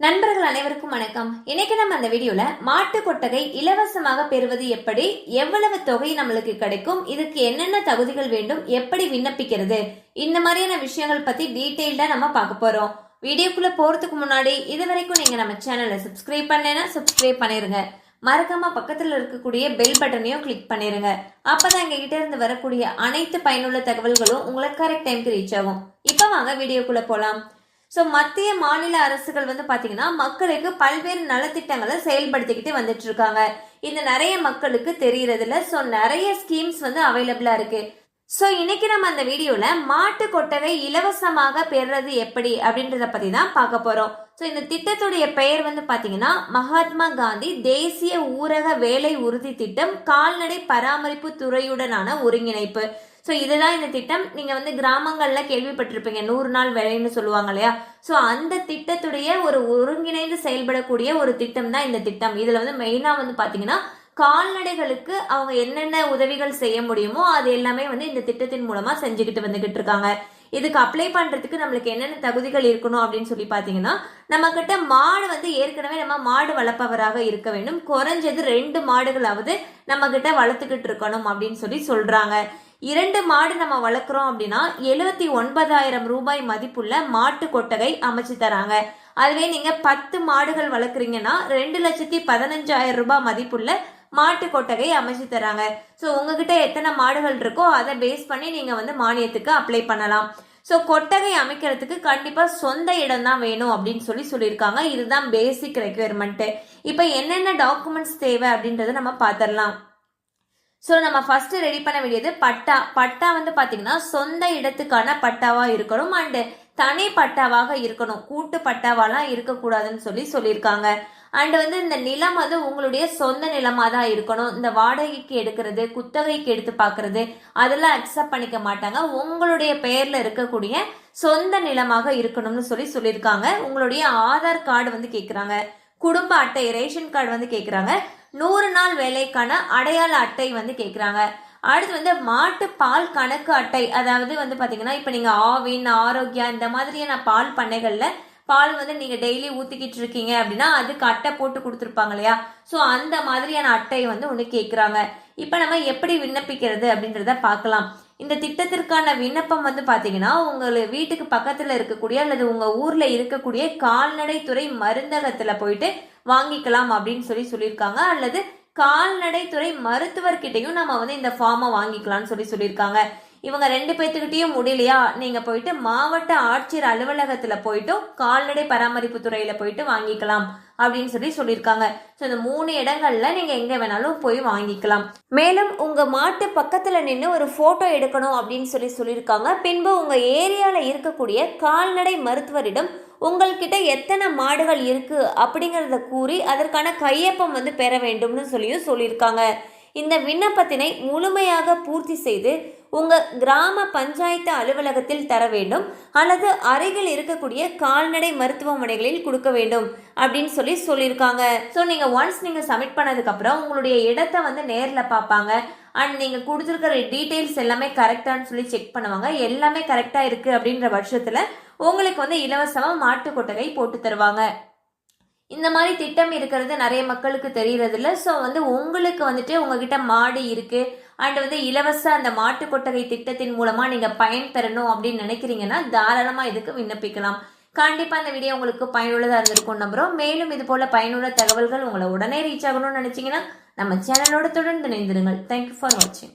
நண்பர்கள் அனைவருக்கும் வணக்கம். இன்னைக்கு நம்ம அந்த வீடியோல மாட்டு கொட்டகை இலவசமாக பெறுவது எப்படி எவ்வளவு தொகை நம்மளுக்கு கிடைக்கும் இதுக்கு என்னென்ன தகுதிகள் வேண்டும் எப்படி விண்ணப்பிக்கிறது இந்த மாதிரியான விஷயங்கள் பத்தி டீட்டெயில்டா நம்ம பார்க்க போறோம். வீடியோக்குள்ள போறதுக்கு முன்னாடி இது வரைக்கும் நீங்க நம்ம சேனலை சப்ஸ்கிரைப் பண்ணலைன்னா சப்ஸ்கிரைப் பண்ணிருங்க. மறக்காம பக்கத்துல இருக்கக்கூடிய பெல் பட்டனையும் கிளிக் பண்ணிருங்க. அப்பதான் எங்ககிட்ட இருந்து வரக்கூடிய அனைத்து பயனுள்ள தகவல்களும் உங்களுக்கு கரெக்ட் டைம்க்கு ரீச் ஆகும். இப்போ வாங்க வீடியோக்குள்ள போலாம். ஸோ மத்திய மாநில அரசுகள் வந்து பார்த்தீங்கன்னா மக்களுக்கு பல்வேறு நலத்திட்டங்களை செயல்படுத்திக்கிட்டு வந்துட்டு இருக்காங்க இது நிறைய மக்களுக்கு தெரியறதில்ல. ஸோ நிறைய ஸ்கீம்ஸ் வந்து அவைலபிளாக இருக்கு. ஸோ இன்னைக்கு நம்ம அந்த வீடியோவில் மாட்டு கொட்டகை இலவசமாக பெறுறது எப்படி அப்படின்றத பற்றி தான் பார்க்க போகிறோம் ஸோ இந்த திட்டத்துடைய பெயர் வந்து பார்த்தீங்கன்னா மகாத்மா காந்தி தேசிய ஊரக வேலை உறுதி திட்டம் கால்நடை பராமரிப்பு துறையுடனான ஒருங்கிணைப்பு. ஸோ இதுதான் இந்த திட்டம். நீங்கள் வந்து கிராமங்களில் கேள்விப்பட்டிருப்பீங்க. நூறு நாள் வேலைன்னு சொல்லுவாங்க இல்லையா? ஸோ அந்த திட்டத்துடைய ஒரு ஒருங்கிணைந்து செயல்படக்கூடிய ஒரு திட்டம் தான் இந்த திட்டம். இதில் வந்து மெயினாக வந்து பார்த்தீங்கன்னா கால்நடைகளுக்கு அவங்க என்னென்ன உதவிகள் செய்ய முடியுமோ அது எல்லாமே வந்து இந்த திட்டத்தின் மூலமாக செஞ்சுக்கிட்டு வந்துக்கிட்டு இருக்காங்க. இதுக்கு அப்ளை பண்ணுறதுக்கு நம்மளுக்கு என்னென்ன தகுதிகள் இருக்கணும் அப்படின்னு சொல்லி பார்த்தீங்கன்னா நம்மக்கிட்ட மாடு வந்து ஏற்கனவே நம்ம மாடு வளர்ப்பவராக இருக்க வேண்டும். குறைஞ்சது ரெண்டு மாடுகளாவது நம்மக்கிட்ட வளர்த்துக்கிட்டு இருக்கணும் அப்படின்னு சொல்லி சொல்கிறாங்க இரண்டு மாடு நம்ம வளர்க்குறோம் அப்படின்னா எழுபத்தி ஒன்பதாயிரம் ரூபாய் மதிப்புள்ள மாட்டு கொட்டகை அமைச்சு தராங்க. அதுவே நீங்க பத்து மாடுகள் வளர்க்குறீங்கன்னா ரெண்டு லட்சத்தி பதினஞ்சாயிரம் ரூபாய் மதிப்புள்ள மாட்டு கொட்டகை அமைச்சு தராங்க. ஸோ உங்ககிட்ட எத்தனை மாடுகள் இருக்கோ அதை பேஸ் பண்ணி நீங்க வந்து மானியத்துக்கு அப்ளை பண்ணலாம். ஸோ கொட்டகை அமைக்கிறதுக்கு கண்டிப்பாக சொந்த இடம் தான் வேணும் அப்படின்னு சொல்லி சொல்லியிருக்காங்க. இதுதான் பேசிக் ரெக்குயர்மெண்ட்டு இப்போ என்னென்ன டாக்குமெண்ட்ஸ் தேவை அப்படின்றத நம்ம பார்த்துடலாம். ஸோ நம்ம ஃபஸ்ட்டு ரெடி பண்ண வேண்டியது பட்டா. பட்டா வந்து பார்த்தீங்கன்னா சொந்த இடத்துக்கான பட்டாவாக இருக்கணும் அண்டு தனி பட்டாவாக இருக்கணும். கூட்டு பட்டாவாலாம் இருக்கக்கூடாதுன்னு சொல்லி சொல்லியிருக்காங்க. அண்ட் வந்து இந்த நிலம் அது உங்களுடைய சொந்த நிலமாக தான் இருக்கணும். இந்த வாடகைக்கு எடுக்கிறது குத்தகைக்கு எடுத்து பார்க்கறது அதெல்லாம் அக்செப்ட் பண்ணிக்க மாட்டாங்க. உங்களுடைய பெயரில் இருக்கக்கூடிய சொந்த நிலமாக இருக்கணும்னு சொல்லி சொல்லியிருக்காங்க. உங்களுடைய ஆதார் கார்டு வந்து கேட்குறாங்க குடும்ப அட்டை ரேஷன் கார்டு வந்து கேட்குறாங்க நூறு நாள் வேலைக்கான அடையாள அட்டை வந்து கேட்குறாங்க அடுத்து வந்து மாட்டு பால் கணக்கு அட்டை. அதாவது வந்து பார்த்தீங்கன்னா இப்போ நீங்கள் ஆவின் ஆரோக்கியா இந்த மாதிரியான பால் பண்ணைகளில் பால் வந்து நீங்கள் டெய்லி ஊற்றிக்கிட்டு இருக்கீங்க அப்படின்னா அதுக்கு அட்டை போட்டு கொடுத்துருப்பாங்க இல்லையா? ஸோ அந்த மாதிரியான அட்டை வந்து ஒன்று கேட்குறாங்க இப்போ நம்ம எப்படி விண்ணப்பிக்கிறது அப்படின்றத பார்க்கலாம். இந்த திட்டத்திற்கான விண்ணப்பம் வந்து பார்த்தீங்கன்னா உங்கள் வீட்டுக்கு பக்கத்தில் இருக்கக்கூடிய அல்லது உங்கள் ஊரில் இருக்கக்கூடிய கால்நடைத்துறை மருந்தகத்தில் போயிட்டு வாங்கிக்கலாம் அப்படின்னு சொல்லி சொல்லியிருக்காங்க. அல்லது கால்நடைத்துறை மருத்துவர்கிட்டையும் நம்ம வந்து இந்த ஃபார்மை வாங்கிக்கலாம்னு சொல்லி சொல்லியிருக்காங்க. இவங்க ரெண்டு பேர்த்துக்கிட்டையும் முடியலையா? நீங்க போயிட்டு மாவட்ட ஆட்சியர் அலுவலகத்துல போயிட்டும் கால்நடை பராமரிப்பு துறையில போயிட்டு வாங்கிக்கலாம் அப்படின்னு சொல்லி சொல்லியிருக்காங்க. ஸோ இந்த மூணு இடங்கள்ல நீங்க எங்க வேணாலும் போய் வாங்கிக்கலாம். மேலும் உங்க மாட்டு பக்கத்துல நின்று ஒரு போட்டோ எடுக்கணும் அப்படின்னு சொல்லி சொல்லியிருக்காங்க. பின்பு உங்க ஏரியால இருக்கக்கூடிய கால்நடை மருத்துவரிடம் உங்கள்கிட்ட எத்தனை மாடுகள் இருக்கு அப்படிங்கிறத கூறி அதற்கான கையொப்பம் வந்து பெற வேண்டும்னு சொல்லியும் சொல்லியிருக்காங்க. இந்த விண்ணப்பத்தினை முழுமையாக பூர்த்தி செய்து உங்கள் கிராம பஞ்சாயத்து அலுவலகத்தில் தர வேண்டும். அல்லது அருகில் இருக்கக்கூடிய கால்நடை மருத்துவமனைகளில் கொடுக்க வேண்டும் அப்படின்னு சொல்லி சொல்லியிருக்காங்க. ஸோ நீங்கள் ஒன்ஸ் நீங்கள் சப்மிட் பண்ணதுக்கப்புறம் உங்களுடைய இடத்த வந்து நேரில் பார்ப்பாங்க. அண்ட் நீங்கள் கொடுத்துருக்கிற டீட்டெயில்ஸ் எல்லாமே கரெக்டானு சொல்லி செக் பண்ணுவாங்க. எல்லாமே கரெக்டாக இருக்குது அப்படின்ற பட்சத்தில் உங்களுக்கு வந்து இலவசமாக மாட்டு கொட்டகை போட்டு தருவாங்க. இந்த மாதிரி திட்டம் இருக்கிறது நிறைய மக்களுக்கு தெரியறது இல்லை ஸோ வந்து உங்களுக்கு வந்துட்டு உங்ககிட்ட மாடு இருக்கு. அண்ட் வந்து இலவச அந்த மாட்டு கொட்டகை திட்டத்தின் மூலமா நீங்க பயன் பெறணும் அப்படின்னு நினைக்கிறீங்கன்னா தாராளமா இதுக்கு விண்ணப்பிக்கலாம். கண்டிப்பா இந்த வீடியோ உங்களுக்கு பயனுள்ளதா இருந்திருக்கும் நம்புறோம். மேலும் இது போல பயனுள்ள தகவல்கள் உங்களை உடனே ரீச் ஆகணும்னு நினைச்சீங்கன்னா நம்ம சேனலோட தொடர்ந்து இணைந்திருங்கள். தேங்க்யூ ஃபார் வாட்சிங்